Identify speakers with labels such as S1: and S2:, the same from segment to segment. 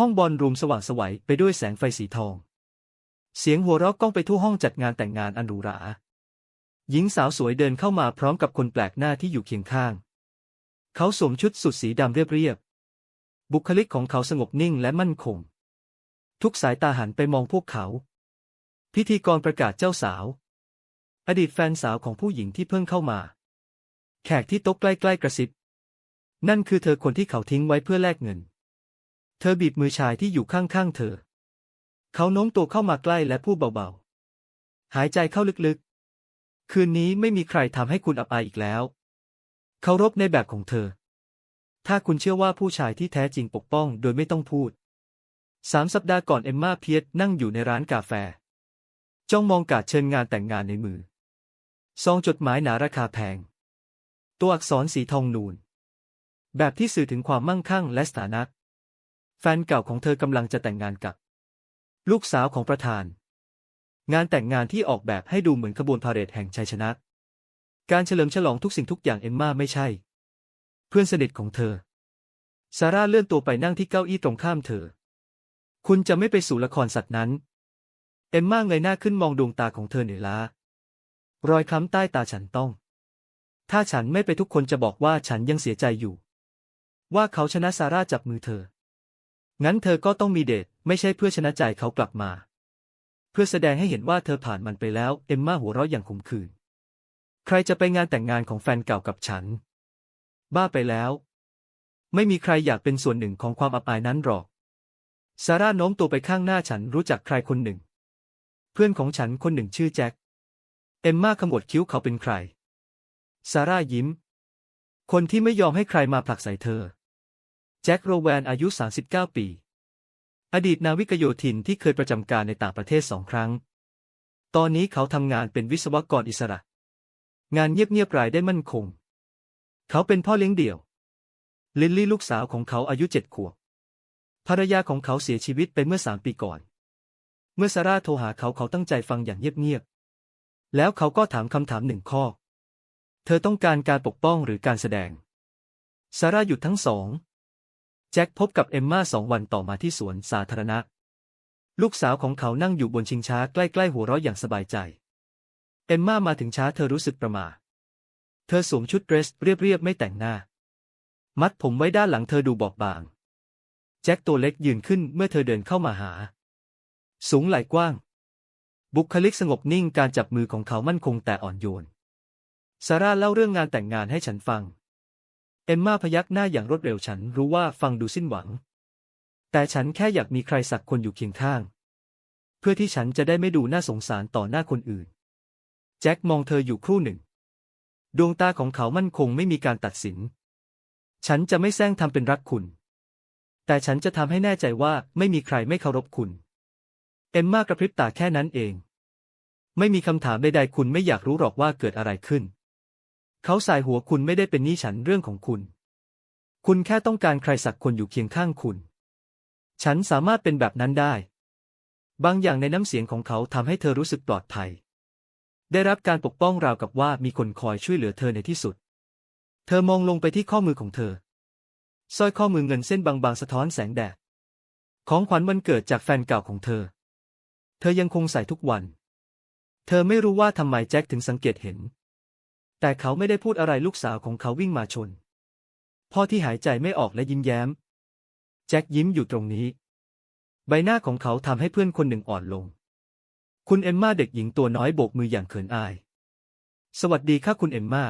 S1: ห้องบอลรูมสว่างไสวัยไปด้วยแสงไฟสีทอง เสียงหัวเราะก้องไปทั่วห้องจัดงานแต่งงานอันหรูหรา หญิงสาวสวยเดินเข้ามาพร้อมกับคนแปลกหน้าที่อยู่เคียงข้าง เขาสวมชุดสุดสีดำเรียบๆ บุคลิกของเขาสงบนิ่งและมั่นคง ทุกสายตาหันไปมองพวกเขา พิธีกรประกาศเจ้าสาว อดีตแฟนสาวของผู้หญิงที่เพิ่งเข้ามา แขกที่โต๊ะใกล้ๆกระซิบ นั่นคือเธอคนที่เขาทิ้งไว้เพื่อแลกเงิน เธอบีบมือชายที่อยู่ข้างๆเธอ เขาโน้มตัวเข้ามาใกล้และพูดเบาๆ หายใจเข้าลึกๆ คืนนี้ไม่มีใครทำให้คุณอับอายอีกแล้วเคารพในแบบของเธอ ถ้าคุณเชื่อว่าผู้ชายที่แท้จริงปกป้องโดยไม่ต้องพูดสามสัปดาห์ก่อนเอมมาเพียสนั่งอยู่ในร้านกาแฟ จ้องมองการดเชิญงานแต่งงานในมือ ซองจดหมายหนาราคาแพง ตัวอักษรสีทองนูน แบบที่สื่อถึงความมั่งคั่งและสถานะ แฟนเก่าของเธอกำลังจะแต่งงานกับ ลูกสาวของประธาน งานแต่งงานที่ออกแบบให้ดูเหมือนขบวนพาเหรดแห่งชัยชนะ การเฉลิมฉลองทุกสิ่งทุกอย่างเอมมาไม่ใช่ เพื่อนสนิทของเธอ ซาร่าเลื่อนตัวไปนั่งที่เก้าอี้ตรงข้ามเธอ คุณจะไม่ไปสู่ละครสัตว์นั้น เอมมาเงยหน้าขึ้นมองดวงตาของเธอเหนื่อยล้ารอยคล้ำใต้ตาฉันต้อง ถ้าฉันไม่ไปทุกคนจะบอกว่าฉันยังเสียใจอยู่ ว่าเขาชนะซาร่าจับมือเธอ งั้นเธอก็ต้องมีเดทไม่ใช่เพื่อชนะใจเขากลับมา เพื่อแสดงให้เห็นว่าเธอผ่านมันไปแล้ว เอมมาหัวเราะอย่างขมขื่นใครจะไปงานแต่งงานของแฟนเก่ากับฉัน บ้าไปแล้ว ไม่มีใครอยากเป็นส่วนหนึ่งของความอับอายนั้นหรอกซาร่าโน้มตัวไปข้างหน้าฉันรู้จักใครคนหนึ่ง เพื่อนของฉันคนหนึ่งชื่อแจ็คเอมมาขมวดคิ้วเขาเป็นใครซาร่ายิ้ม คนที่ไม่ยอมให้ใครมาผลักใส่เธอ แจ็คโรแวนอายุ 39 ปี อดีตนาวิกโยธินที่เคยประจำการในต่างประเทศสองครั้ง ตอนนี้เขาทำงานเป็นวิศวกรอิสระ งานเงียบๆรายได้มั่นคง เขาเป็นพ่อเลี้ยงเดี่ยว ลินลี่ลูกสาวของเขาอายุเจ็ดขวบ ภรรยาของเขาเสียชีวิตไปเมื่อสามปีก่อน เมื่อซาร่าโทรหาเขาเขาตั้งใจฟังอย่างเงียบๆ แล้วเขาก็ถามคำถามหนึ่งข้อ เธอต้องการการปกป้องหรือการแสดงซาร่าหยุดทั้งสอง แจ็คพบกับเอมมาสองวันต่อมาที่สวนสาธารณะ ลูกสาวของเขานั่งอยู่บนชิงช้าใกล้ๆหัวเราะอย่างสบายใจ เอมมามาถึงช้าเธอรู้สึกประหม่าเธอสวมชุดเดรสเรียบๆไม่แต่งหน้า มัดผมไว้ด้านหลังเธอดูบอบบาง แจ็คตัวเล็กยืนขึ้นเมื่อเธอเดินเข้ามาหา สูงไหล่กว้าง บุคลิกสงบนิ่งการจับมือของเขามั่นคงแต่อ่อนโยนซาร่าเล่าเรื่องงานแต่งงานให้ฉันฟัง เอมมาพยักหน้าอย่างรวดเร็วฉันรู้ว่าฟังดูสิ้นหวัง แต่ฉันแค่อยากมีใครสักคนอยู่เคียงข้าง เพื่อที่ฉันจะได้ไม่ดูน่าสงสารต่อหน้าคนอื่น แจ็คมองเธออยู่ครู่หนึ่ง ดวงตาของเขามั่นคงไม่มีการตัดสิน ฉันจะไม่แซงทำเป็นรักคุณ แต่ฉันจะทำให้แน่ใจว่าไม่มีใครไม่เคารพคุณ เอมมากระพริบตาแค่นั้นเอง ไม่มีคำถามใดๆคุณไม่อยากรู้หรอกว่าเกิดอะไรขึ้น เขาสายหัวคุณไม่ได้เป็นหนี้ฉันเรื่องของคุณ คุณแค่ต้องการใครสักคนอยู่เคียงข้างคุณ ฉันสามารถเป็นแบบนั้นได้ บางอย่างในน้ำเสียงของเขาทำให้เธอรู้สึกปลอดภัย ได้รับการปกป้องราวกับว่ามีคนคอยช่วยเหลือเธอในที่สุด เธอมองลงไปที่ข้อมือของเธอสร้อยข้อมือเงินเส้นบางๆสะท้อนแสงแดด ของขวัญวันเกิดจากแฟนเก่าของเธอ เธอยังคงใส่ทุกวัน เธอไม่รู้ว่าทำไมแจ็คถึงสังเกตเห็น แต่เขาไม่ได้พูดอะไรลูกสาวของเขาวิ่งมาชน พ่อที่หายใจไม่ออกและยิ้มแย้ม แจ็คยิ้มอยู่ตรงนี้ ใบหน้าของเขาทำให้เพื่อนคนหนึ่งอ่อนลง คุณเอมมาเด็กหญิงตัวน้อยโบกมืออย่างเขินอาย สวัสดีค่ะคุณเอมมา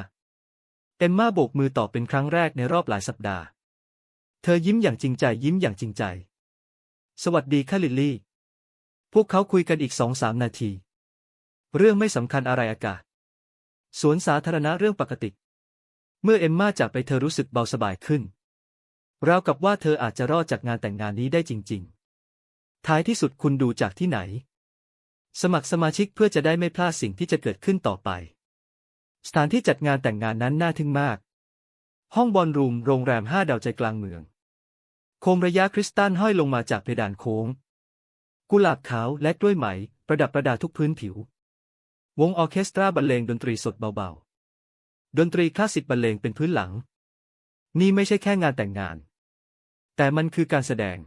S1: เอมมาโบกมือตอบเป็นครั้งแรกในรอบหลายสัปดาห์ เธอยิ้มอย่างจริงใจยิ้มอย่างจริงใจ สวัสดีค่ะลิลลี่ พวกเขาคุยกันอีกสองสามนาที เรื่องไม่สำคัญอะไรอากาศ สวนสาธารณะเรื่องปกติ เมื่อเอมมาจากไปเธอรู้สึกเบาสบายขึ้น ราวกับว่าเธออาจจะรอดจากงานแต่งงานนี้ได้จริง ๆ ท้ายที่สุดคุณดูจากที่ไหน สมัครสมาชิกเพื่อจะได้ไม่พลาดสิ่งที่จะเกิดขึ้นต่อไป สถานที่จัดงานแต่งงานนั้นน่าทึ่งมาก ห้องบอลรูมโรงแรมห้าดาวใจกลางเมือง โคมระยะคริสตัลห้อยลงมาจากเพดานโค้ง กุหลาบขาวและกล้วยไหม ประดับประดาทุกพื้นผิว วงออเคสตราบรรเลงดนตรีสดเบาๆ ดนตรีคลาสสิกบรรเลงเป็นพื้นหลัง นี่ไม่ใช่แค่งานแต่งงาน แต่มันคือการแสดง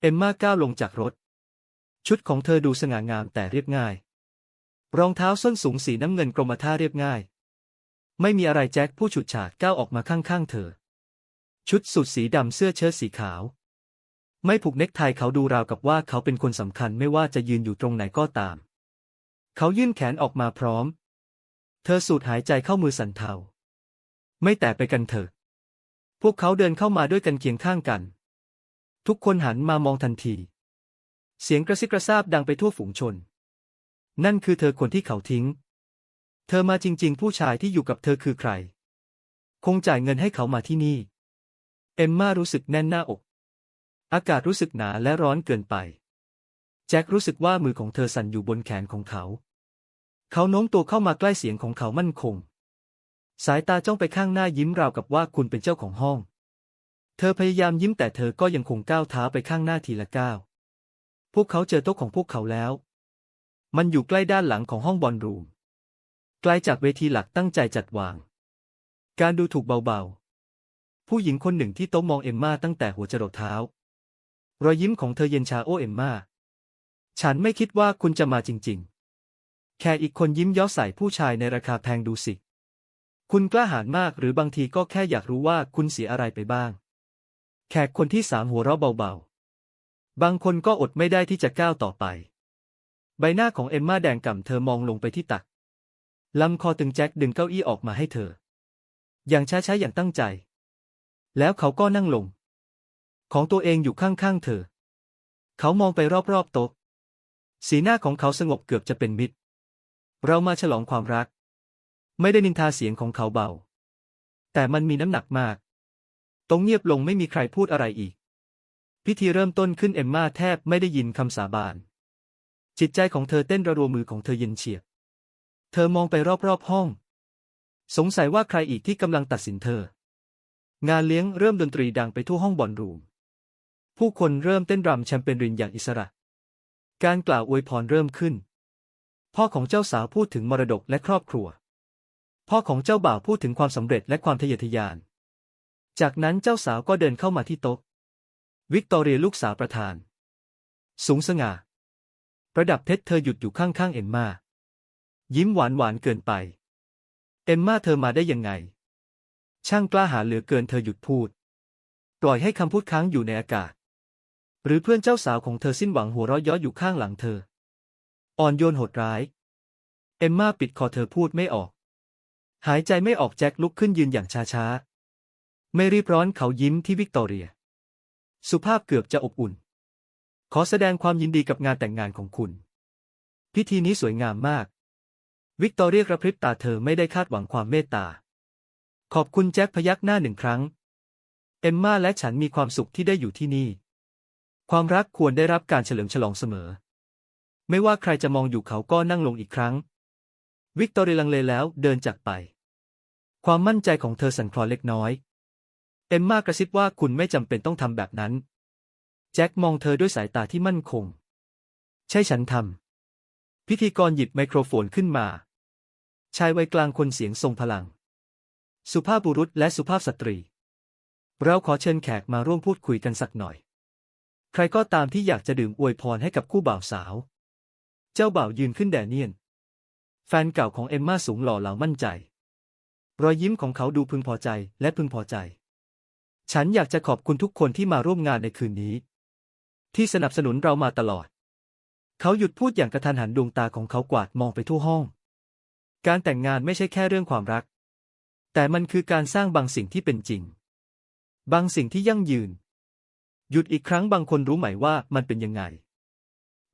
S1: เอมมาก้าวลงจากรถ ชุดของเธอดูสง่างามแต่เรียบง่าย รองเท้าส้นสูงสีน้ำเงินกรมท่าเรียบง่าย ไม่มีอะไรแจ็คผู้ฉุดฉาดก้าวออกมาข้างๆ เธอ ชุดสุดสีดำเสื้อเชิ้ตสีขาว ไม่ผูกเน็กไทเขาดูราวกับว่าเขาเป็นคนสำคัญไม่ว่าจะยืนอยู่ตรงไหนก็ตาม เขายื่นแขนออกมาพร้อม เธอสูดหายใจเข้ามือสั่นเทา ไม่แต่ไปกันเถอะ พวกเขาเดินเข้ามาด้วยกันเคียงข้างกัน ทุกคนหันมามองทันที เสียงกระซิบกระซาบดังไปทั่วฝูงชน นั่นคือเธอคนที่เขาทิ้ง เธอมาจริง ๆ ผู้ชายที่อยู่กับเธอคือใคร คงจ่ายเงินให้เขามาที่นี่ เอมมารู้สึกแน่นหน้าอก อากาศรู้สึกหนาและร้อนเกินไปแจ็ครู้สึกว่ามือของเธอสั่นอยู่บนแขนของเขา เขาโน้มตัวเข้ามาใกล้เสียงของเขามั่นคง สายตาจ้องไปข้างหน้ายิ้มราวกับว่าคุณเป็นเจ้าของห้อง เธอพยายามยิ้มแต่เธอก็ยังคงก้าวเท้าไปข้างหน้าทีละก้าว พวกเขาเจอโต๊ะของพวกเขาแล้ว มันอยู่ใกล้ด้านหลังของห้องบอลรูม ไกลจากเวทีหลักตั้งใจจัดวาง การดูถูกเบาๆ ผู้หญิงคนหนึ่งที่โต๊ะมองเอมมาตั้งแต่หัวจรดเท้า รอยยิ้มของเธอเย็นชาโอเอมมาฉันไม่คิดว่าคุณจะมาจริง ๆ แค่อีกคนยิ้มย้อใส่ผู้ชายในราคาแพงดูสิ คุณกล้าหาญมากหรือบางทีก็แค่อยากรู้ว่าคุณเสียอะไรไปบ้าง แขกคนที่สามหัวเราะเบาๆ บางคนก็อดไม่ได้ที่จะก้าวต่อไป ใบหน้าของเอมมาแดงก่ำเธอมองลงไปที่ตัก ลำคอตึงแจ็คดึงเก้าอี้ออกมาให้เธอ อย่างช้าๆอย่างตั้งใจ แล้วเขาก็นั่งลง ของตัวเองอยู่ข้างๆเธอ เขามองไปรอบๆโต๊ะ สีหน้าของเขาสงบเกือบจะเป็นมิตร เรามาฉลองความรัก ไม่ได้นินทาเสียงของเขาเบา แต่มันมีน้ำหนักมากตรงเงียบลงไม่มีใครพูดอะไรอีก พิธีเริ่มต้นขึ้นเอมมาแทบไม่ได้ยินคำสาบาน จิตใจของเธอเต้นระรัวมือของเธอเย็นเฉียบ เธอมองไปรอบๆห้อง สงสัยว่าใครอีกที่กำลังตัดสินเธอ งานเลี้ยงเริ่มดนตรีดังไปทั่วห้องบอลรูม ผู้คนเริ่มเต้นรำแชมเปญรินอย่างอิสระ การกล่าวอวยพรเริ่มขึ้น พ่อของเจ้าสาวพูดถึงมรดกและครอบครัว พ่อของเจ้าบ่าวพูดถึงความสำเร็จและความทะเยอทะยาน จากนั้นเจ้าสาวก็เดินเข้ามาที่โต๊ะ วิกตอเรียลูกสาวประธาน สูงสง่า ประดับเพชรเธอหยุดอยู่ข้างๆเอ็มมายิ้มหวานหวานเกินไป เอ็มมาเธอมาได้ยังไง ช่างกล้าหาญเหลือเกินเธอหยุดพูด ปล่อยให้คำพูดค้างอยู่ในอากาศ หรือเพื่อนเจ้าสาวของเธอสิ้นหวังหัวเราะย้ออยู่ข้างหลังเธอ อ่อนโยนโหดร้าย เอ็มมาปิดคอเธอพูดไม่ออก หายใจไม่ออกแจ็คลุกขึ้นยืนอย่างช้าๆ ไม่รีบร้อนเขายิ้มที่วิกตอเรีย สุภาพเกือบจะอบอุ่น ขอแสดงความยินดีกับงานแต่งงานของคุณ พิธีนี้สวยงามมาก วิกตอเรียกระพริบตาเธอไม่ได้คาดหวังความเมตตา ขอบคุณแจ็คพยักหน้าหนึ่งครั้ง เอมมาและฉันมีความสุขที่ได้อยู่ที่นี่ ความรักควรได้รับการเฉลิมฉลองเสมอ ไม่ว่าใครจะมองอยู่เขาก็นั่งลงอีกครั้ง วิกตอเรียลังเลแล้วเดินจากไป ความมั่นใจของเธอสั่นคลอนเล็กน้อย เอมมากระซิบว่าคุณไม่จำเป็นต้องทำแบบนั้น แจ็คมองเธอด้วยสายตาที่มั่นคง ใช่ฉันทำพิธีกรหยิบไมโครโฟนขึ้นมา ชายวัยกลางคนเสียงทรงพลัง สุภาพบุรุษและสุภาพสตรี เราขอเชิญแขกมาร่วมพูดคุยกันสักหน่อย ใครก็ตามที่อยากจะดื่มอวยพรให้กับคู่บ่าวสาว เจ้าบ่าวยืนขึ้นแดเนียน แฟนเก่าของเอมมาสูงหล่อเหลามั่นใจ รอยยิ้มของเขาดูพึงพอใจและพึงพอใจ ฉันอยากจะขอบคุณทุกคนที่มาร่วมงานในคืนนี้ ที่สนับสนุนเรามาตลอด เขาหยุดพูดอย่างกระทันหันดวงตาของเขากวาดมองไปทั่วห้อง การแต่งงานไม่ใช่แค่เรื่องความรัก แต่มันคือการสร้างบางสิ่งที่เป็นจริง บางสิ่งที่ยั่งยืน หยุดอีกครั้งบางคนรู้ไหมว่ามันเป็นยังไง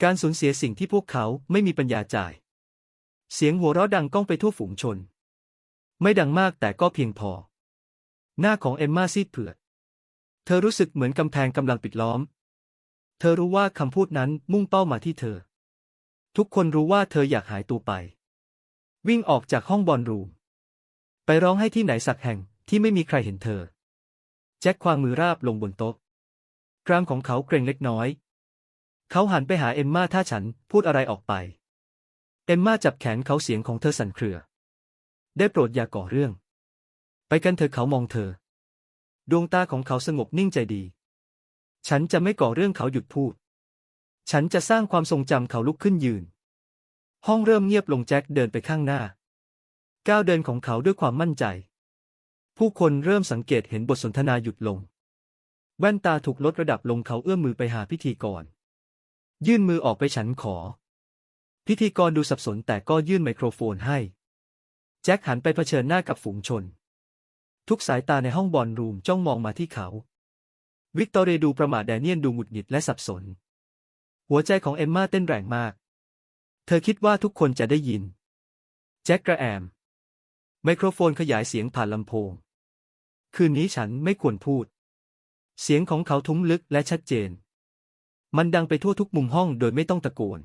S1: การสูญเสียสิ่งที่พวกเขาไม่มีปัญญาจ่าย เสียงหัวเราะดังก้องไปทั่วฝูงชน ไม่ดังมากแต่ก็เพียงพอ หน้าของเอมมาซีดเผือด เธอรู้สึกเหมือนกำแพงกำลังปิดล้อม เธอรู้ว่าคำพูดนั้นมุ่งเป้ามาที่เธอ ทุกคนรู้ว่าเธออยากหายตัวไป วิ่งออกจากห้องบอลรูม ไปร้องให้ที่ไหนสักแห่งที่ไม่มีใครเห็นเธอ แจ็คควางมือราบลงบนโต๊ะกรามของเขาเกรงเล็กน้อย เขาหันไปหาเอมมาถ้าฉันพูดอะไรออกไป เอมมาจับแขนเขาเสียงของเธอสั่นเครือ ได้โปรดอย่าก่อเรื่อง ไปกันเถอะเขามองเธอ ดวงตาของเขาสงบนิ่งใจดี ฉันจะไม่ก่อเรื่องเขาหยุดพูด ฉันจะสร้างความทรงจำเขาลุกขึ้นยืน ห้องเริ่มเงียบลงแจ็คเดินไปข้างหน้า ก้าวเดินของเขาด้วยความมั่นใจ ผู้คนเริ่มสังเกตเห็นบทสนทนาหยุดลง แว่นตาถูกลดระดับลงเขาเอื้อมมือไปหาพิธีกร ยื่นมือออกไปฉันขอ พิธีกรดูสับสนแต่ก็ยื่นไมโครโฟนให้ แจ็คหันไปเผชิญหน้ากับฝูงชน ทุกสายตาในห้องบอลรูมจ้องมองมาที่เขา วิกตอเรียดูประหม่าแดเนียนดูหงุดหงิดและสับสน หัวใจของเอมมาเต้นแรงมาก เธอคิดว่าทุกคนจะได้ยิน แจ็คกระแอม ไมโครโฟนขยายเสียงผ่านลำโพง คืนนี้ฉันไม่ควรพูด เสียงของเขาทุ้มลึกและชัดเจน มันดังไปทั่วทุกมุมห้องโดยไม่ต้องตะโกน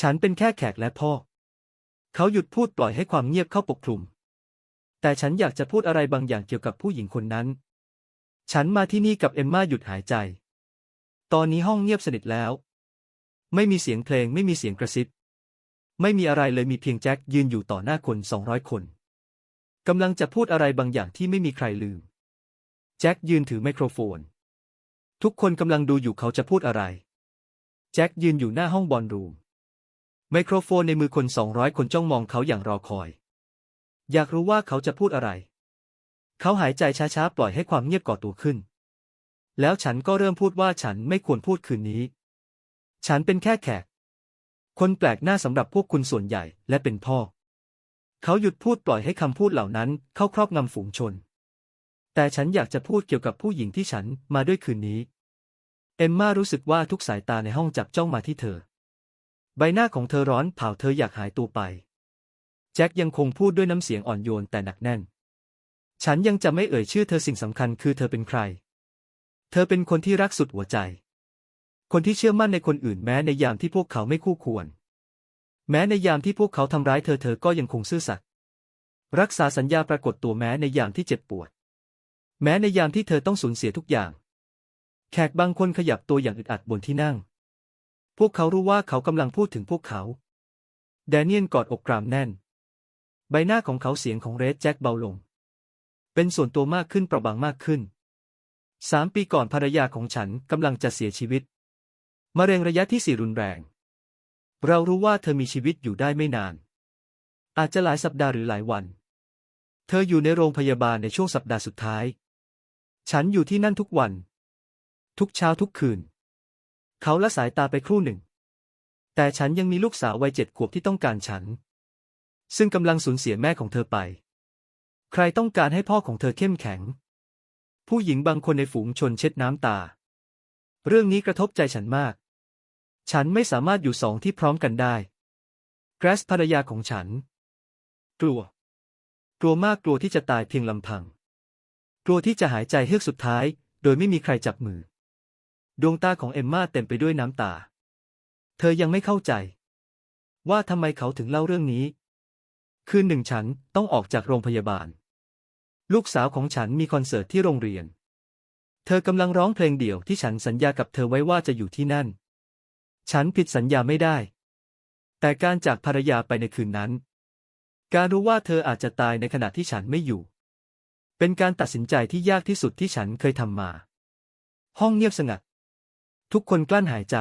S1: ฉันเป็นแค่แขกและพ่อ เขาหยุดพูดปล่อยให้ความเงียบเข้าปกคลุม แต่ฉันอยากจะพูดอะไรบางอย่างเกี่ยวกับผู้หญิงคนนั้น ฉันมาที่นี่กับเอมมาหยุดหายใจ ตอนนี้ห้องเงียบสนิทแล้ว ไม่มีเสียงเพลงไม่มีเสียงกระซิบ ไม่มีอะไรเลยมีเพียงแจ็คยืนอยู่ต่อหน้าคนสองร้อยคนกำลังจะพูดอะไรบางอย่างที่ไม่มีใครลืม แจ็คยืนถือไมโครโฟน ทุกคนกำลังดูอยู่เขาจะพูดอะไร แจ็คยืนอยู่หน้าห้องบอลรูม ไมโครโฟนในมือคนสองร้อยคนจ้องมองเขาอย่างรอคอย อยากรู้ว่าเขาจะพูดอะไร เขาหายใจช้าๆ ปล่อยให้ความเงียบก่อตัวขึ้น แล้วฉันก็เริ่มพูดว่าฉันไม่ควรพูดคืนนี้ ฉันเป็นแค่แขก คนแปลกหน้าสำหรับพวกคุณส่วนใหญ่และเป็นพ่อ เขาหยุดพูดปล่อยให้คำพูดเหล่านั้นเข้าครอบงำฝูงชน แต่ฉันอยากจะพูดเกี่ยวกับผู้หญิงที่ฉันมาด้วยคืนนี้ เอมมารู้สึกว่าทุกสายตาในห้องจับจ้องมาที่เธอ ใบหน้าของเธอร้อนเผาเธออยากหายตัวไป แจ็คยังคงพูดด้วยน้ำเสียงอ่อนโยนแต่หนักแน่น ฉันยังจะไม่เอ่ยชื่อเธอสิ่งสำคัญคือเธอเป็นใคร เธอเป็นคนที่รักสุดหัวใจ คนที่เชื่อมั่นในคนอื่นแม้ในยามที่พวกเขาไม่คู่ควร แม้ในยามที่พวกเขาทำร้ายเธอเธอก็ยังคงซื่อสัตย์รักษาสัญญาปรากฏตัวแม้ในยามที่เจ็บปวด แม้ในยามที่เธอต้องสูญเสียทุกอย่าง แขกบางคนขยับตัวอย่างอึดอัดบนที่นั่ง พวกเขารู้ว่าเขากำลังพูดถึงพวกเขา แดเนียนกอดอกกรามแน่น ใบหน้าของเขาเสียงของเรดแจ็คเบาลง เป็นส่วนตัวมากขึ้นเปราะบางมากขึ้น สามปีก่อนภรรยาของฉันกำลังจะเสียชีวิต มะเร็งระยะที่สี่รุนแรง เรารู้ว่าเธอมีชีวิตอยู่ได้ไม่นาน อาจจะหลายสัปดาห์หรือหลายวัน เธออยู่ในโรงพยาบาลในช่วงสัปดาห์สุดท้าย ฉันอยู่ที่นั่นทุกวัน ทุกเช้าทุกคืน เขาละสายตาไปครู่หนึ่ง แต่ฉันยังมีลูกสาววัยเจ็ดขวบที่ต้องการฉัน ซึ่งกำลังสูญเสียแม่ของเธอไป ใครต้องการให้พ่อของเธอเข้มแข็ง ผู้หญิงบางคนในฝูงชนเช็ดน้ำตา เรื่องนี้กระทบใจฉันมาก ฉันไม่สามารถอยู่สองที่พร้อมกันได้แกรสภรรยาของฉัน กลัว กลัวมากกลัวที่จะตายเพียงลำพัง ลัวที่จะหายใจเฮือกสุดท้าย โดยไม่มีใครจับมือ ดวงตาของเอมมาเต็มไปด้วยน้ำตา เธอยังไม่เข้าใจ ว่าทำไมเขาถึงเล่าเรื่องนี้ คืนหนึ่งฉันต้องออกจากโรงพยาบาล ลูกสาวของฉันมีคอนเสิร์ตที่โรงเรียน เธอกำลังร้องเพลงเดี่ยวที่ฉันสัญญากับเธอไว้ว่าจะอยู่ที่นั่น ฉันผิดสัญญาไม่ได้ แต่การจากภรรยาไปในคืนนั้น การรู้ว่าเธออาจจะตายในขณะที่ฉันไม่อยู่ เป็นการตัดสินใจที่ยากที่สุดที่ฉันเคยทำมา ห้องเงียบสงัด ทุกคนกลั้นหายใจ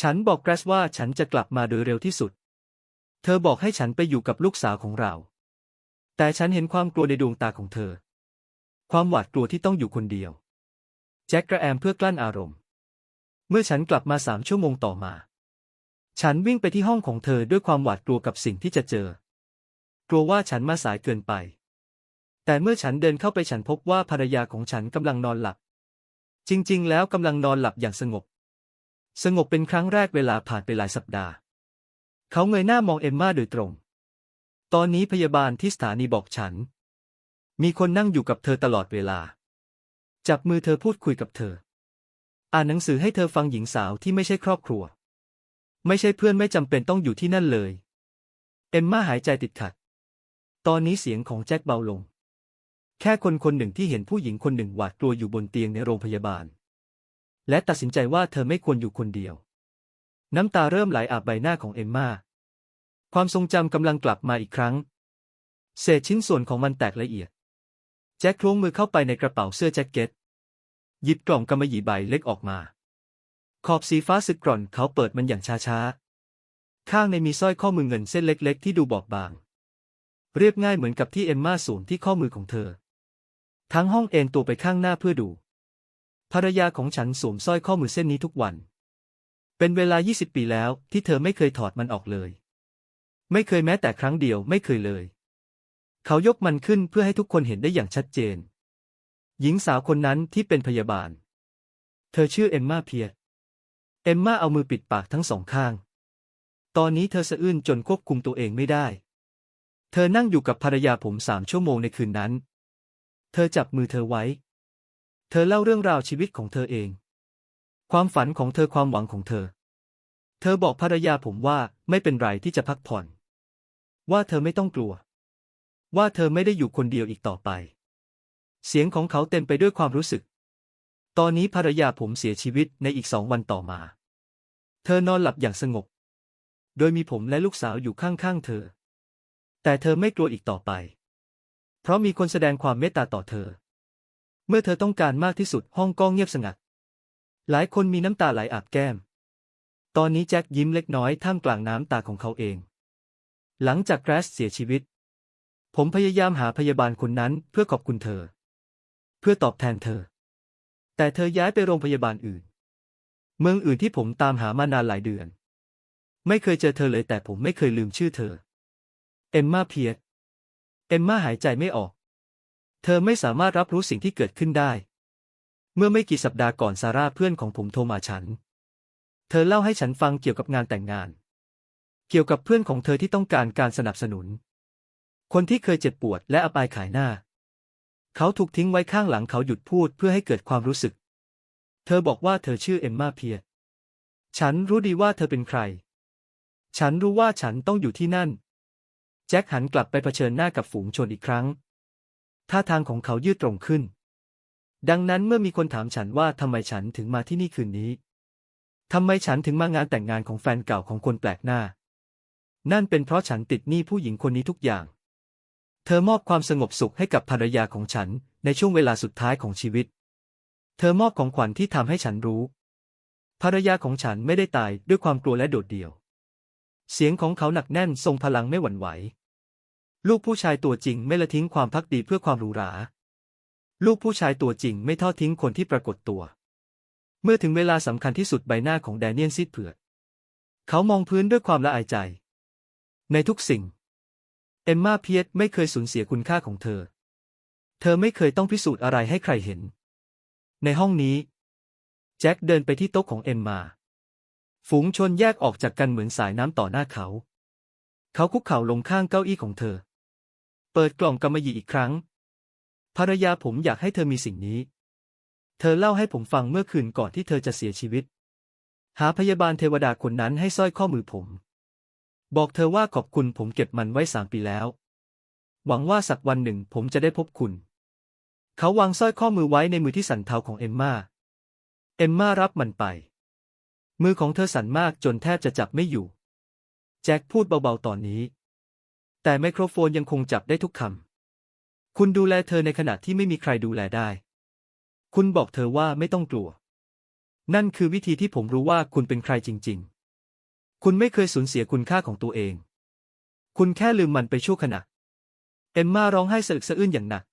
S1: ฉันบอกแกรสว่าฉันจะกลับมาโดยเร็วที่สุด เธอบอกให้ฉันไปอยู่กับลูกสาวของเรา แต่ฉันเห็นความกลัวในดวงตาของเธอ ความหวาดกลัวที่ต้องอยู่คนเดียว แจ็คกระแอมเพื่อกลั้นอารมณ์ เมื่อฉันกลับมาสามชั่วโมงต่อมา ฉันวิ่งไปที่ห้องของเธอด้วยความหวาดกลัวกับสิ่งที่จะเจอ กลัวว่าฉันมาสายเกินไป แต่เมื่อฉันเดินเข้าไปฉันพบว่าภรรยาของฉันกำลังนอนหลับ จริงๆ แล้วกำลังนอนหลับอย่างสงบ สงบเป็นครั้งแรกเวลาผ่านไปหลายสัปดาห์ เขาเงยหน้ามองเอมมาโดยตรง ตอนนี้พยาบาลที่สถานีบอกฉัน มีคนนั่งอยู่กับเธอตลอดเวลา จับมือเธอพูดคุยกับเธอ อ่านหนังสือให้เธอฟังหญิงสาวที่ไม่ใช่ครอบครัว ไม่ใช่เพื่อนไม่จำเป็นต้องอยู่ที่นั่นเลย เอมมาหายใจติดขัด ตอนนี้เสียงของแจ็คเบาลง แค่คนคนหนึ่งที่เห็นผู้หญิงคนหนึ่งหวาดกลัวอยู่บนเตียงในโรงพยาบาล และตัดสินใจว่าเธอไม่ควรอยู่คนเดียว น้ำตาเริ่มไหลอาบใบหน้าของเอมมาความทรงจำกำลังกลับมาอีกครั้ง เศษชิ้นส่วนของมันแตกละเอียด แจ็คคล้วงมือเข้าไปในกระเป๋าเสื้อแจ็คเก็ต หยิบกล่องกำมะหยี่ใบเล็กออกมา ขอบสีฟ้าสึกกร่อนเขาเปิดมันอย่างช้าๆ ข้างในมีสร้อยข้อมือเงินเส้นเล็ก ๆ ที่ดูบอบบาง เรียบง่ายเหมือนกับที่เอมมาสวมที่ข้อมือของเธอ ทั้งห้องเอนตัวไปข้างหน้าเพื่อดู ภรรยาของฉันสวมสร้อยข้อมือเส้นนี้ทุกวัน เป็นเวลา 20 ปีแล้วที่เธอไม่เคยถอดมันออกเลย ไม่เคยแม้แต่ครั้งเดียวไม่เคยเลย เขายกมันขึ้นเพื่อให้ทุกคนเห็นได้อย่างชัดเจน หญิงสาวคนนั้นที่เป็นพยาบาล เธอชื่อเอมมาเพียร์เอมมาเอามือปิดปากทั้งสองข้าง ตอนนี้เธอสะอื้นจนควบคุมตัวเองไม่ได้ เธอนั่งอยู่กับภรรยาผมสามชั่วโมงในคืนนั้น เธอจับมือเธอไว้ เธอเล่าเรื่องราวชีวิตของเธอเอง ความฝันของเธอความหวังของเธอ เธอบอกภรรยาผมว่าไม่เป็นไรที่จะพักผ่อน ว่าเธอไม่ต้องกลัว ว่าเธอไม่ได้อยู่คนเดียวอีกต่อไป เสียงของเขาเต็มไปด้วยความรู้สึก ตอนนี้ภรรยาผมเสียชีวิตในอีกสองวันต่อมา เธอนอนหลับอย่างสงบ โดยมีผมและลูกสาวอยู่ข้างๆเธอ แต่เธอไม่กลัวอีกต่อไป เพราะมีคนแสดงความเมตตาต่อเธอ เมื่อเธอต้องการมากที่สุดห้องก็เงียบสงัด หลายคนมีน้ำตาไหลอาบแก้ม ตอนนี้แจ็คยิ้มเล็กน้อยท่ามกลางน้ำตาของเขาเอง หลังจากแกรสเสียชีวิต ผมพยายามหาพยาบาลคนนั้นเพื่อขอบคุณเธอ เพื่อตอบแทนเธอ แต่เธอย้ายไปโรงพยาบาลอื่น เมืองอื่นที่ผมตามหามานานหลายเดือน ไม่เคยเจอเธอเลยแต่ผมไม่เคยลืมชื่อเธอ เอมมาเพียร์ เอมมาหายใจไม่ออก เธอไม่สามารถรับรู้สิ่งที่เกิดขึ้นได้ เมื่อไม่กี่สัปดาห์ก่อนซาร่าเพื่อนของผมโทรมาฉัน เธอเล่าให้ฉันฟังเกี่ยวกับงานแต่งงาน เกี่ยวกับเพื่อนของเธอที่ต้องการการสนับสนุน คนที่เคยเจ็บปวดและอับอายขายหน้า เขาถูกทิ้งไว้ข้างหลังเขาหยุดพูดเพื่อให้เกิดความรู้สึก เธอบอกว่าเธอชื่อเอมมาเพียร์ฉันรู้ดีว่าเธอเป็นใคร ฉันรู้ว่าฉันต้องอยู่ที่นั่น แจ็คหันกลับไปเผชิญหน้ากับฝูงชนอีกครั้ง ท่าทางของเขายืดตรงขึ้น ดังนั้นเมื่อมีคนถามฉันว่าทำไมฉันถึงมาที่นี่คืนนี้ทำไมฉันถึงมางานแต่งงานของแฟนเก่าของคนแปลกหน้า นั่นเป็นเพราะฉันติดหนี้ผู้หญิงคนนี้ทุกอย่าง เธอมอบความสงบสุขให้กับภรรยาของฉันในช่วงเวลาสุดท้ายของชีวิต เธอมอบของขวัญที่ทำให้ฉันรู้ ภรรยาของฉันไม่ได้ตายด้วยความกลัวและโดดเดี่ยว เสียงของเขาหนักแน่นทรงพลังไม่หวั่นไหว ลูกผู้ชายตัวจริงไม่ละทิ้งความพักดีเพื่อความหรูหรา ลูกผู้ชายตัวจริงไม่ทอดทิ้งคนที่ปรากฏตัว เมื่อถึงเวลาสำคัญที่สุดใบหน้าของแดเนียลซีดเผือด เขามองพื้นด้วยความละอายใจ ในทุกสิ่ง เอมมาเพียสไม่เคยสูญเสียคุณค่าของเธอ เธอไม่เคยต้องพิสูจน์อะไรให้ใครเห็น ในห้องนี้ แจ็คเดินไปที่โต๊ะของเอมมา ฝูงชนแยกออกจากกันเหมือนสายน้ำต่อหน้าเขา เขาคุกเข่าลงข้างเก้าอี้ของเธอ เปิดกล่องกำมะหยี่อีกครั้ง ภรรยาผมอยากให้เธอมีสิ่งนี้ เธอเล่าให้ผมฟังเมื่อคืนก่อนที่เธอจะเสียชีวิต หาพยาบาลเทวดาคนนั้นให้สร้อยข้อมือผม บอกเธอว่าขอบคุณผมเก็บมันไว้สามปีแล้ว หวังว่าสักวันหนึ่งผมจะได้พบคุณ เขาวางสร้อยข้อมือไว้ในมือที่สั่นเทาของเอมมาเอมมารับมันไป มือของเธอสั่นมากจนแทบจะจับไม่อยู่ แจ็คพูดเบาๆตอนนี้ แต่ไมโครโฟนยังคงจับได้ทุกคำ คุณดูแลเธอในขณะที่ไม่มีใครดูแลได้ คุณบอกเธอว่าไม่ต้องกลัว นั่นคือวิธีที่ผมรู้ว่าคุณเป็นใครจริง ๆ คุณไม่เคยสูญเสียคุณค่าของตัวเอง คุณแค่ลืมมันไปชั่วขณะ เอ็มมาร้องไห้สะอึกสะอื้นอย่างหนัก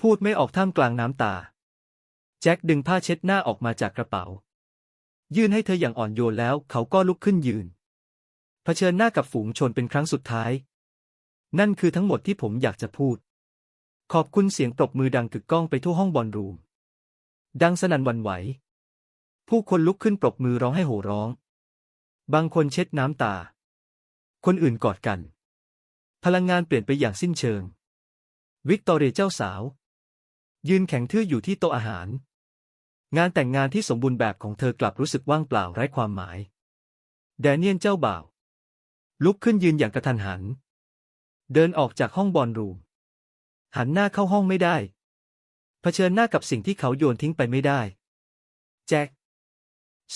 S1: พูดไม่ออกท่ามกลางน้ำตา แจ็คดึงผ้าเช็ดหน้าออกมาจากกระเป๋า ยื่นให้เธออย่างอ่อนโยนแล้วเขาก็ลุกขึ้นยืน เผชิญหน้ากับฝูงชนเป็นครั้งสุดท้าย นั่นคือทั้งหมดที่ผมอยากจะพูด ขอบคุณเสียงปรบมือดังกึกก้องไปทั่วห้องบอลรูม ดังสนั่นวันไหว ผู้คนลุกขึ้นปรบมือร้องให้โห่ร้อง บางคนเช็ดน้ำตา คนอื่นกอดกัน พลังงานเปลี่ยนไปอย่างสิ้นเชิง วิกตอเรียเจ้าสาว ยืนแข็งทื่ออยู่ที่โต๊ะอาหาร งานแต่งงานที่สมบูรณ์แบบของเธอกลับรู้สึกว่างเปล่าไร้ความหมาย แดเนียลเจ้าบ่าว ลุกขึ้นยืนอย่างกระทันหัน เดินออกจากห้องบอลรูม หันหน้าเข้าห้องไม่ได้ เผชิญหน้ากับสิ่งที่เขาโยนทิ้งไปไม่ได้ แจ็ค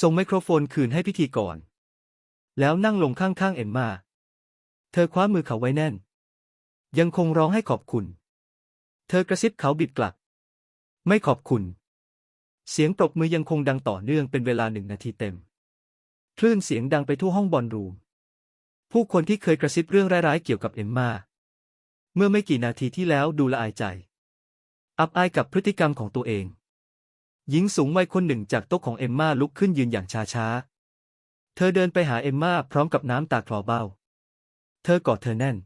S1: ส่งไมโครโฟนคืนให้พิธีกร แล้วนั่งลงข้างๆเอ็มมา เธอคว้ามือเขาไว้แน่น ยังคงร้องให้ขอบคุณ เธอกระซิบเขาบิดกลับ ไม่ขอบคุณ เสียงปรบมือยังคงดังต่อเนื่องเป็นเวลาหนึ่งนาทีเต็ม คลื่นเสียงดังไปทั่วห้องบอลรูม ผู้คนที่เคยกระซิบเรื่องร้ายๆเกี่ยวกับเอมมาเมื่อไม่กี่นาทีที่แล้วดูละอายใจ อับอายกับพฤติกรรมของตัวเอง หญิงสูงวัยคนหนึ่งจากโต๊ะของเอมมาลุกขึ้นยืนอย่างช้าๆ เธอเดินไปหาเอมมาพร้อมกับน้ำตาคลอเบ้า เธอกอดเธอแน่น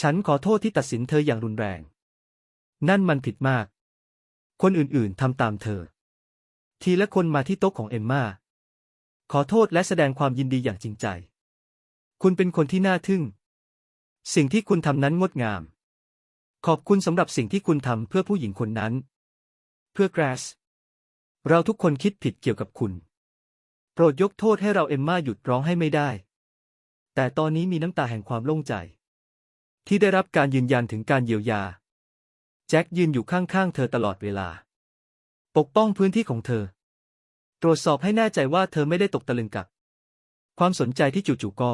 S1: ฉันขอโทษที่ตัดสินเธออย่างรุนแรง นั่นมันผิดมาก คนอื่นๆทำตามเธอ ทีละคนมาที่โต๊ะของเอมมาขอโทษและแสดงความยินดีอย่างจริงใจ คุณเป็นคนที่น่าทึ่ง สิ่งที่คุณทำนั้นงดงาม ขอบคุณสำหรับสิ่งที่คุณทำเพื่อผู้หญิงคนนั้น เพื่อแกรส เราทุกคนคิดผิดเกี่ยวกับคุณ โปรดยกโทษให้เราเอมมาหยุดร้องให้ไม่ได้ แต่ตอนนี้มีน้ำตาแห่งความโล่งใจ ที่ได้รับการยืนยันถึงการเยียวยา แจ็คยืนอยู่ข้างๆเธอตลอดเวลา ปกป้องพื้นที่ของเธอ ตรวจสอบให้แน่ใจว่าเธอไม่ได้ตกตะลึงกับ ความสนใจที่จู่ๆก็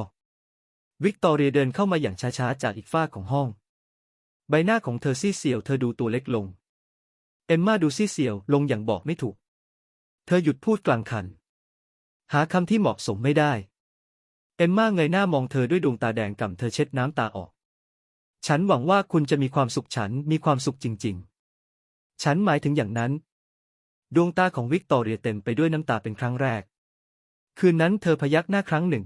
S1: วิกตอเรียเดินเข้ามาอย่างช้าๆ จากอีกฝ้าของห้อง ใบหน้าของเธอซีเซียวเธอดูตัวเล็กลง เอมมาดูซีเซียวลงอย่างบอกไม่ถูก เธอหยุดพูดกลางคัน หาคำที่เหมาะสมไม่ได้ เอมมาเงยหน้ามองเธอด้วยดวงตาแดงก่ำเธอเช็ดน้ำตาออก ฉันหวังว่าคุณจะมีความสุขฉันมีความสุขจริง ๆ ฉันหมายถึงอย่างนั้น ดวงตาของวิกตอเรียเต็มไปด้วยน้ำตาเป็นครั้งแรก คืนนั้นเธอพยักหน้าครั้งหนึ่ง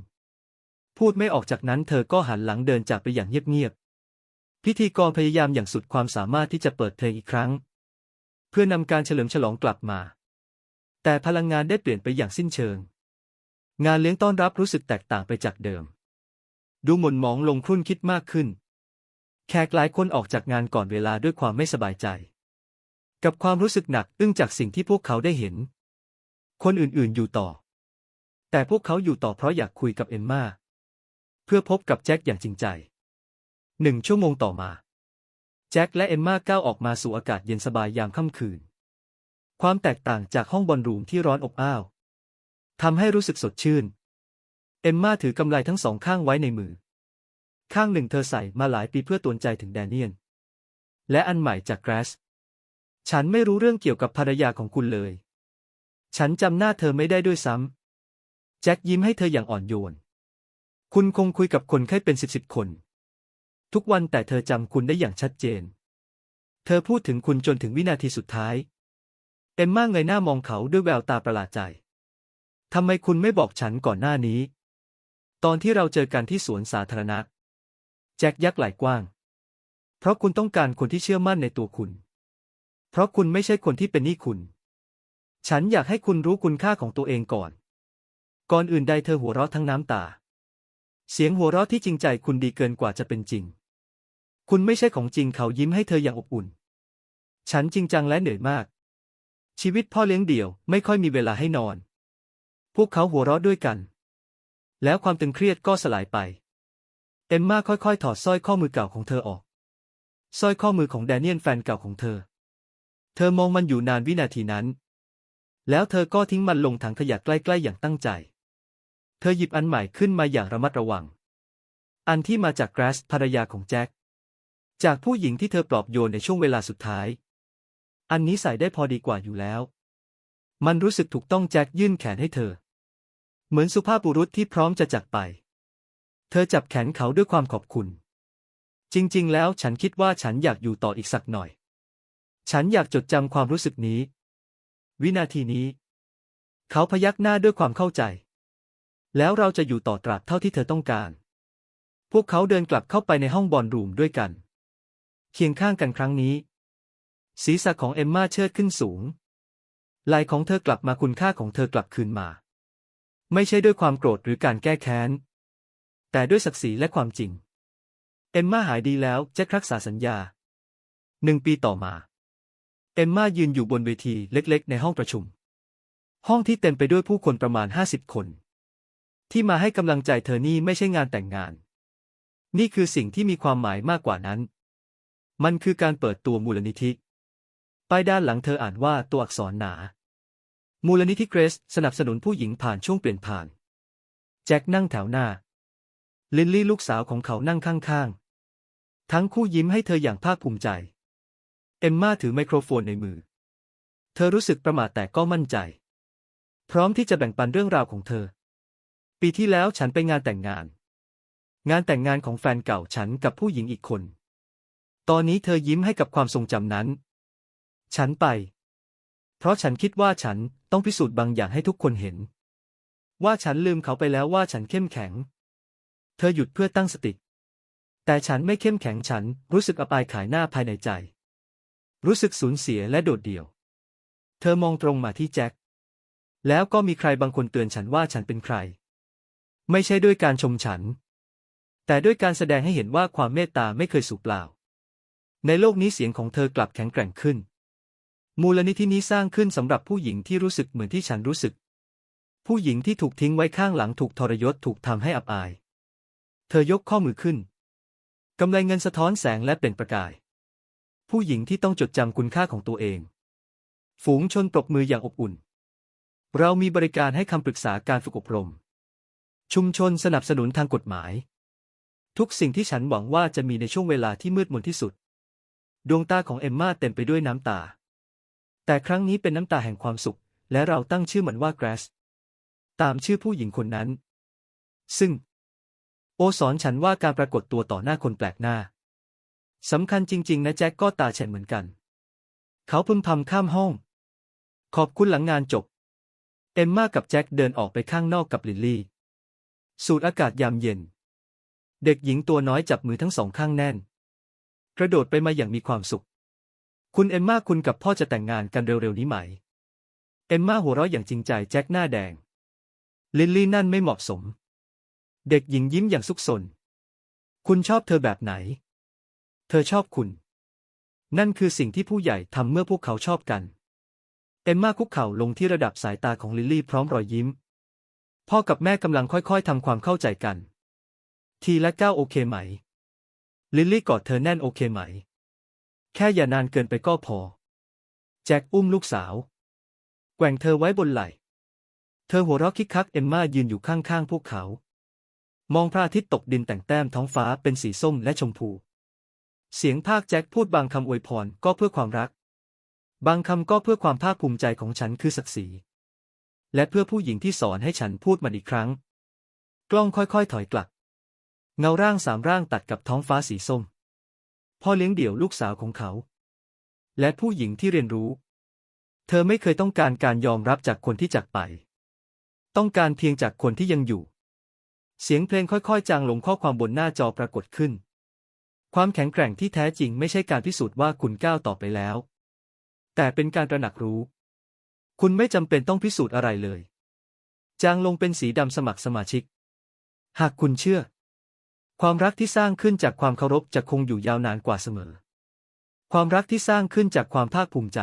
S1: พูดไม่ออกจากนั้นเธอก็หันหลังเดินจากไปอย่างเงียบๆ พิธีกรพยายามอย่างสุดความสามารถที่จะเปิดเพลงอีกครั้ง เพื่อนำการเฉลิมฉลองกลับมา แต่พลังงานได้เปลี่ยนไปอย่างสิ้นเชิง งานเลี้ยงต้อนรับรู้สึกแตกต่างไปจากเดิม ดูหม่นหมองลงครุ่นคิดมากขึ้น แขกหลายคนออกจากงานก่อนเวลาด้วยความไม่สบายใจ กับความรู้สึกหนักอึ้งจากสิ่งที่พวกเขาได้เห็น คนอื่นๆอยู่ต่อ แต่พวกเขาอยู่ต่อเพราะอยากคุยกับเอมมาเพื่อพบกับแจ็คอย่างจริงใจหนึ่งชั่วโมงต่อมา แจ็คและเอมมาก้าวออกมาสู่อากาศเย็นสบายยามค่ำคืน ความแตกต่างจากห้องบอลรูมที่ร้อนอบอ้าวทำให้รู้สึกสดชื่น เอมมาถือกำไลทั้งสองข้างไว้ในมือ ข้างหนึ่งเธอใส่มาหลายปีเพื่อตวนใจถึงแดเนียน และอันใหม่จากแกรส ฉันไม่รู้เรื่องเกี่ยวกับภรรยาของคุณเลย ฉันจำหน้าเธอไม่ได้ด้วยซ้ำ แจ็คยิ้มให้เธออย่างอ่อนโยน คุณคงคุยกับคนไข้เป็นสิบสิบคน ทุกวันแต่เธอจำคุณได้อย่างชัดเจน เธอพูดถึงคุณจนถึงวินาทีสุดท้าย เอมม่าเงยหน้ามองเขาด้วยแววตาประหลาดใจ ทำไมคุณไม่บอกฉันก่อนหน้านี้ ตอนที่เราเจอกันที่สวนสาธารณะ แจ็คยักไหล่กว้าง เพราะคุณต้องการคนที่เชื่อมั่นในตัวคุณ เพราะคุณไม่ใช่คนที่เป็นหนี้คุณ ฉันอยากให้คุณรู้คุณค่าของตัวเองก่อน ก่อนอื่นใดเธอหัวเราะทั้งน้ำตา เสียงหัวเราะที่จริงใจคุณดีเกินกว่าจะเป็นจริง คุณไม่ใช่ของจริงเขายิ้มให้เธออย่างอบอุ่น ฉันจริงจังและเหนื่อยมาก ชีวิตพ่อเลี้ยงเดี่ยวไม่ค่อยมีเวลาให้นอน พวกเขาหัวเราะด้วยกัน แล้วความตึงเครียดก็สลายไป เอมมาค่อยๆ ถอดสร้อยข้อมือเก่าของเธอออกสร้อยข้อมือของแดเนียลแฟนเก่าของเธอ เธอมองมันอยู่นานวินาทีนั้น แล้วเธอก็ทิ้งมันลงถังขยะใกล้ๆอย่างตั้งใจ เธอหยิบอันใหม่ขึ้นมาอย่างระมัดระวัง อันที่มาจากแกรสภรรยาของแจ็ค จากผู้หญิงที่เธอปลอบโยนในช่วงเวลาสุดท้าย อันนี้ใส่ได้พอดีกว่าอยู่แล้ว มันรู้สึกถูกต้องแจ็คยื่นแขนให้เธอ เหมือนสุภาพบุรุษที่พร้อมจะจากไป เธอจับแขนเขาด้วยความขอบคุณ จริงๆ แล้วฉันคิดว่าฉันอยากอยู่ต่ออีกสักหน่อย ฉันอยากจดจำความรู้สึกนี้ วินาทีนี้ เขาพยักหน้าด้วยความเข้าใจ แล้วเราจะอยู่ต่อตราบเท่าที่เธอต้องการ พวกเขาเดินกลับเข้าไปในห้องบอลรูมด้วยกัน เคียงข้างกันครั้งนี้ ศีรษะของเอมมาเชิดขึ้นสูงไหล่ของเธอกลับมาคุณค่าของเธอกลับคืนมา ไม่ใช่ด้วยความโกรธหรือการแก้แค้น แต่ด้วยศักดิ์ศรีและความจริง เอมมาหายดีแล้วแจ็ครักษาสัญญาหนึ่งปีต่อมา เอมมายืนอยู่บนเวทีเล็กๆ ในห้องประชุม ห้องที่เต็มไปด้วยผู้คนประมาณห้าสิบคน ที่มาให้กำลังใจเธอนี่ไม่ใช่งานแต่งงาน นี่คือสิ่งที่มีความหมายมากกว่านั้น มันคือการเปิดตัวมูลนิธิป้ายด้านหลังเธออ่านว่าตัวอักษรหนา มูลนิธิเกรสสนับสนุนผู้หญิงผ่านช่วงเปลี่ยนผ่าน แจ็คนั่งแถวหน้า ลินลี่ลูกสาวของเขานั่งข้างๆ ทั้งคู่ยิ้มให้เธออย่างภาคภูมิใจ เอมมาถือไมโครโฟนในมือ เธอรู้สึกประหม่าแต่ก็มั่นใจ พร้อมที่จะแบ่งปันเรื่องราวของเธอ ปีที่แล้วฉันไปงานแต่งงาน งานแต่งงานของแฟนเก่าฉันกับผู้หญิงอีกคน ตอนนี้เธอยิ้มให้กับความทรงจำนั้น ฉันไป เพราะฉันคิดว่าฉันต้องพิสูจน์บางอย่างให้ทุกคนเห็น ว่าฉันลืมเขาไปแล้วว่าฉันเข้มแข็ง เธอหยุดเพื่อตั้งสติ แต่ฉันไม่เข้มแข็งฉันรู้สึกอับอายขายหน้าภายในใจ รู้สึกสูญเสียและโดดเดี่ยว เธอมองตรงมาที่แจ็ค แล้วก็มีใครบางคนเตือนฉันว่าฉันเป็นใคร ไม่ใช่ด้วยการชมฉัน แต่ด้วยการแสดงให้เห็นว่าความเมตตาไม่เคยสูญเปล่า ในโลกนี้เสียงของเธอกลับแข็งแกร่งขึ้น มูลนิธินี้สร้างขึ้นสำหรับผู้หญิงที่รู้สึกเหมือนที่ฉันรู้สึก ผู้หญิงที่ถูกทิ้งไว้ข้างหลังถูกทรยศถูกทำให้อับอาย เธอยกข้อมือขึ้นกำไลเงินสะท้อนแสงและเปล่งประกาย ผู้หญิงที่ต้องจดจำคุณค่าของตัวเอง ฝูงชนปรบมืออย่างอบอุ่น เรามีบริการให้คำปรึกษาการฝึกอบรม ชุมชนสนับสนุนทางกฎหมาย ทุกสิ่งที่ฉันหวังว่าจะมีในช่วงเวลาที่มืดมนที่สุด ดวงตาของเอมมาเต็มไปด้วยน้ำตา แต่ครั้งนี้เป็นน้ำตาแห่งความสุข และเราตั้งชื่อมันว่าแกรสตามชื่อผู้หญิงคนนั้น ซึ่ง โอสอนฉันว่าการปรากฏตัวต่อหน้าคนแปลกหน้า สำคัญจริง ๆ นะแจ็คก็ตาแฉะเหมือนกัน เขาพึมพำข้ามห้อง ขอบคุณหลังงานจบ เอมมากับแจ็คเดินออกไปข้างนอกกับลิลลี่ สูดอากาศยามเย็น เด็กหญิงตัวน้อยจับมือทั้งสองข้างแน่น กระโดดไปมาอย่างมีความสุข คุณเอมมาคุณกับพ่อจะแต่งงานกันเร็วๆนี้ไหม เอมมาหัวเราะอย่างจริงใจแจ็คหน้าแดง ลิลลี่นั่นไม่เหมาะสม เด็กหญิงยิ้มอย่างซุกซนคุณชอบเธอแบบไหน เธอชอบคุณ นั่นคือสิ่งที่ผู้ใหญ่ทำเมื่อพวกเขาชอบกัน เอมมาคุกเข่าลงที่ระดับสายตาของลิลลี่พร้อมรอยยิ้ม พ่อกับแม่กำลังค่อยๆทำความเข้าใจกัน ทีละก้าวโอเคไหม ลิลลี่กอดเธอแน่นโอเคไหม แค่อย่านานเกินไปก็พอ แจ็คอุ้มลูกสาว แกว่งเธอไว้บนไหล่ เธอหัวเราะคิกคักเอมมายืนอยู่ข้างๆพวกเขา มองพระอาทิตย์ตกดินแต่งแต้มท้องฟ้าเป็นสีส้มและชมพู เสียงภาคแจ็คพูดบางคำอวยพรก็เพื่อความรัก บางคำก็เพื่อความภาคภูมิใจของฉันคือศักดิ์ศรี และเพื่อผู้หญิงที่สอนให้ฉันพูดมันอีกครั้ง กล้องค่อยๆ ถอยกลับ เงาร่างสามร่างตัดกับท้องฟ้าสีส้ม พ่อเลี้ยงเดี่ยวลูกสาวของเขา และผู้หญิงที่เรียนรู้ เธอไม่เคยต้องการการยอมรับจากคนที่จากไป ต้องการเพียงจากคนที่ยังอยู่ เสียงเพลงค่อยๆ จางลงข้อความบนหน้าจอปรากฏขึ้น ความแข็งแกร่งที่แท้จริงไม่ใช่การพิสูจน์ว่าคุณก้าวต่อไปแล้ว แต่เป็นการตระหนักรู้ คุณไม่จำเป็นต้องพิสูจน์อะไรเลย จางลงเป็นสีดำสมัครสมาชิก หากคุณเชื่อ ความรักที่สร้างขึ้นจากความเคารพจะคงอยู่ยาวนานกว่าเสมอ ความรักที่สร้างขึ้นจากความภาคภูมิใจ